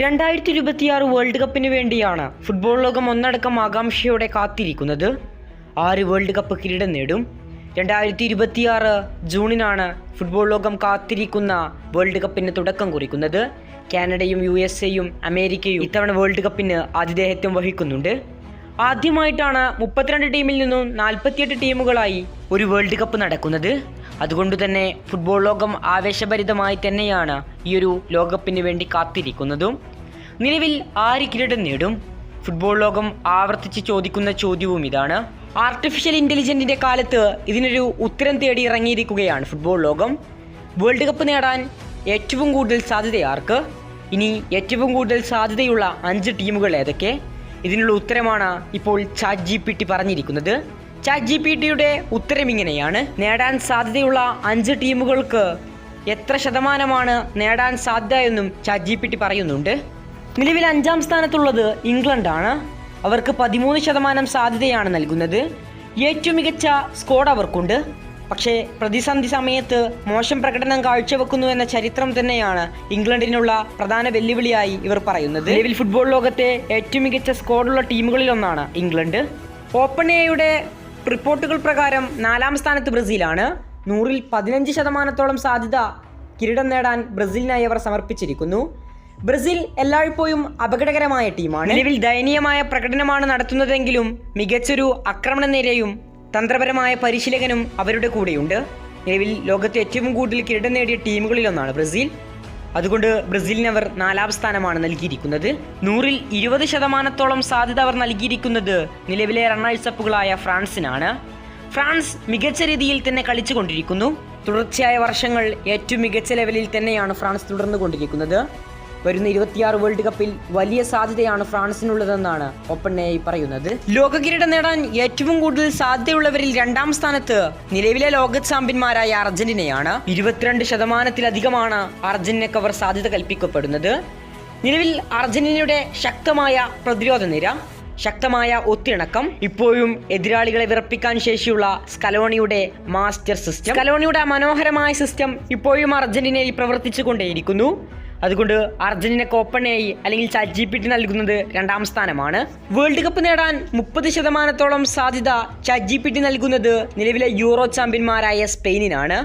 രണ്ടായിരത്തി ഇരുപത്തിയാറ് വേൾഡ് കപ്പിന് വേണ്ടിയാണ് ഫുട്ബോൾ ലോകം ഒന്നടക്കം ആകാംക്ഷയോടെ കാത്തിരിക്കുന്നത്. ആര് വേൾഡ് കപ്പ് കിരീടം നേടും? രണ്ടായിരത്തി ഇരുപത്തിയാറ് ജൂണിനാണ് ഫുട്ബോൾ ലോകം കാത്തിരിക്കുന്ന വേൾഡ് കപ്പിന് തുടക്കം കുറിക്കുന്നത്. കാനഡയും യു എസ് എയും അമേരിക്കയും ഇത്തവണ വേൾഡ് കപ്പിന് ആതിഥേയത്വം വഹിക്കുന്നുണ്ട്. ആദ്യമായിട്ടാണ് മുപ്പത്തിരണ്ട് ടീമിൽ നിന്നും നാൽപ്പത്തിയെട്ട് ടീമുകളായി ഒരു വേൾഡ് കപ്പ് നടക്കുന്നത്. അതുകൊണ്ട് തന്നെ ഫുട്ബോൾ ലോകം ആവേശഭരിതമായി തന്നെയാണ് ഈ ഒരു ലോകകപ്പിന് വേണ്ടി കാത്തിരിക്കുന്നതും. നിലവിൽ ആര് കിരീടം നേടും? ഫുട്ബോൾ ലോകം ആവർത്തിച്ച് ചോദിക്കുന്ന ചോദ്യവും ഇതാണ്. ആർട്ടിഫിഷ്യൽ ഇന്റലിജന്റിന്റെ കാലത്ത് ഇതിനൊരു ഉത്തരം തേടി ഇറങ്ങിയിരിക്കുകയാണ് ഫുട്ബോൾ ലോകം. വേൾഡ് കപ്പ് നേടാൻ ഏറ്റവും കൂടുതൽ സാധ്യത ആർക്ക്? ഇനി ഏറ്റവും കൂടുതൽ സാധ്യതയുള്ള അഞ്ച് ടീമുകൾ ഏതൊക്കെ? ഇതിനുള്ള ഉത്തരമാണ് ഇപ്പോൾ ചാറ്റ് ജി പി ടി പറഞ്ഞിരിക്കുന്നത്. ചാറ്റ് ജി പി ടിയുടെ ഉത്തരം ഇങ്ങനെയാണ്. നേടാൻ സാധ്യതയുള്ള അഞ്ച് ടീമുകൾക്ക് എത്ര ശതമാനമാണ് നേടാൻ സാധ്യത എന്നും ചാറ്റ് ജി പി ടി പറയുന്നുണ്ട്. നിലവിൽ അഞ്ചാം സ്ഥാനത്തുള്ളത് ഇംഗ്ലണ്ടാണ്. അവർക്ക് പതിമൂന്ന് ശതമാനം സാധ്യതയാണ് നൽകുന്നത്. ഏറ്റവും മികച്ച സ്കോഡ് അവർക്കുണ്ട്. പക്ഷേ പ്രതിസന്ധി സമയത്ത് മോശം പ്രകടനം കാഴ്ചവെക്കുന്നു എന്ന ചരിത്രം തന്നെയാണ് ഇംഗ്ലണ്ടിനുള്ള പ്രധാന വെല്ലുവിളിയായി ഇവർ പറയുന്നത്. നിലവിൽ ഫുട്ബോൾ ലോകത്തെ ഏറ്റവും മികച്ച സ്കോഡുള്ള ടീമുകളിലൊന്നാണ് ഇംഗ്ലണ്ട്. ഓപ്പൺ എയുടെ റിപ്പോർട്ടുകൾ പ്രകാരം നാലാം സ്ഥാനത്ത് ബ്രസീലാണ്. നൂറിൽ പതിനഞ്ച് ശതമാനത്തോളം സാധ്യത കിരീടം നേടാൻ ബ്രസീലിനായി അവർ സമർപ്പിച്ചിരിക്കുന്നു. ബ്രസീൽ എല്ലായ്പ്പോഴും അപകടകരമായ ടീമാണ്. നിലവിൽ ദയനീയമായ പ്രകടനമാണ് നടത്തുന്നതെങ്കിലും മികച്ചൊരു ആക്രമണ നിരയും തന്ത്രപരമായ പരിശീലകനും അവരുടെ കൂടെയുണ്ട്. നിലവിൽ ലോകത്തെ ഏറ്റവും കൂടുതൽ കിരീടം നേടിയ ടീമുകളിലൊന്നാണ് ബ്രസീൽ. അതുകൊണ്ട് ബ്രസീലിന് അവർ നാലാം സ്ഥാനമാണ് നൽകിയിരിക്കുന്നത്. നൂറിൽ ഇരുപത് ശതമാനത്തോളം സാധ്യത അവർ നൽകിയിരിക്കുന്നത് നിലവിലെ റണ്ണേഴ്സ് അപ്പുകളായ ഫ്രാൻസിനാണ്. ഫ്രാൻസ് മികച്ച രീതിയിൽ തന്നെ കളിച്ചുകൊണ്ടിരിക്കുന്നു. തുടർച്ചയായ വർഷങ്ങൾ ഏറ്റവും മികച്ച ലെവലിൽ തന്നെയാണ് ഫ്രാൻസ് തുടർന്നുകൊണ്ടിരിക്കുന്നത്. വരുന്ന ഇരുപത്തിയാറ് വേൾഡ് കപ്പിൽ വലിയ സാധ്യതയാണ് ഫ്രാൻസിനുള്ളതെന്നാണ് ഒപ്പണ്ണയായി പറയുന്നത്. ലോക കിരീടം നേടാൻ ഏറ്റവും കൂടുതൽ സാധ്യതയുള്ളവരിൽ രണ്ടാം സ്ഥാനത്ത് നിലവിലെ ലോക ചാമ്പ്യന്മാരായ അർജന്റീനയാണ്. ഇരുപത്തിരണ്ട് ശതമാനത്തിലധികമാണ് അർജന്റീനക്ക് അവർ സാധ്യത കൽപ്പിക്കപ്പെടുന്നത്. നിലവിൽ അർജന്റീനയുടെ ശക്തമായ പ്രതിരോധ നിര ശക്തമായ ഒത്തിണക്കം ഇപ്പോഴും എതിരാളികളെ വിറപ്പിക്കാൻ ശേഷിയുള്ള സ്കലോണിയുടെ മാസ്റ്റർ സിസ്റ്റം സ്കലോണിയുടെ മനോഹരമായ സിസ്റ്റം ഇപ്പോഴും അർജന്റീനയിൽ പ്രവർത്തിച്ചു കൊണ്ടേയിരിക്കുന്നു അതുകൊണ്ട് അർജന്റീന കോപ്പണയായി അല്ലെങ്കിൽ ചാറ്റ് ജി നൽകുന്നത് രണ്ടാം സ്ഥാനമാണ്. വേൾഡ് കപ്പ് നേടാൻ മുപ്പത് ശതമാനത്തോളം സാധ്യത ചാറ്റ് ജി നൽകുന്നത് നിലവിലെ യൂറോ ചാമ്പ്യന്മാരായ സ്പെയിനിനാണ്.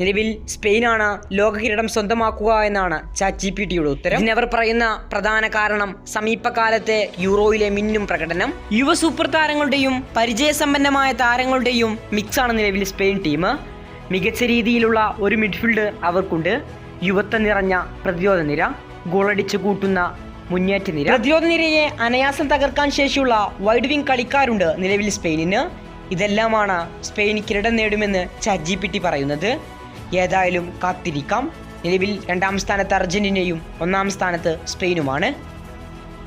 നിലവിൽ സ്പെയിനാണ് ലോക കിരീടം സ്വന്തമാക്കുക എന്നാണ് ചാറ്റ് ജി ഉത്തരം ഇതിനവർ പറയുന്ന പ്രധാന കാരണം സമീപകാലത്തെ യൂറോയിലെ മിന്നും പ്രകടനം. യുവ സൂപ്പർ താരങ്ങളുടെയും പരിചയസമ്പന്നമായ താരങ്ങളുടെയും മിക്സാണ് നിലവിൽ സ്പെയിൻ ടീം മികച്ച രീതിയിലുള്ള ഒരു മിഡ്ഫീൽഡ് അവർക്കുണ്ട്. യുവത്വം നിറഞ്ഞ പ്രതിരോധ നിര ഗോളടിച്ചു കൂട്ടുന്ന മുന്നേറ്റ നിര. പ്രതിരോധ നിരയെ അനയാസം തകർക്കാൻ ശേഷിയുള്ള വൈഡ് വിംഗ് കളിക്കാരുണ്ട് നിലവിൽ സ്പെയിനിന്. ഇതെല്ലാമാണ് സ്പെയിൻ കിരീടം നേടുമെന്ന് ചാറ്റ് ജി പി ടി പറയുന്നത്. ഏതായാലും കാത്തിരിക്കാം. നിലവിൽ രണ്ടാം സ്ഥാനത്ത് അർജന്റീനയും ഒന്നാം സ്ഥാനത്ത് സ്പെയിനുമാണ്.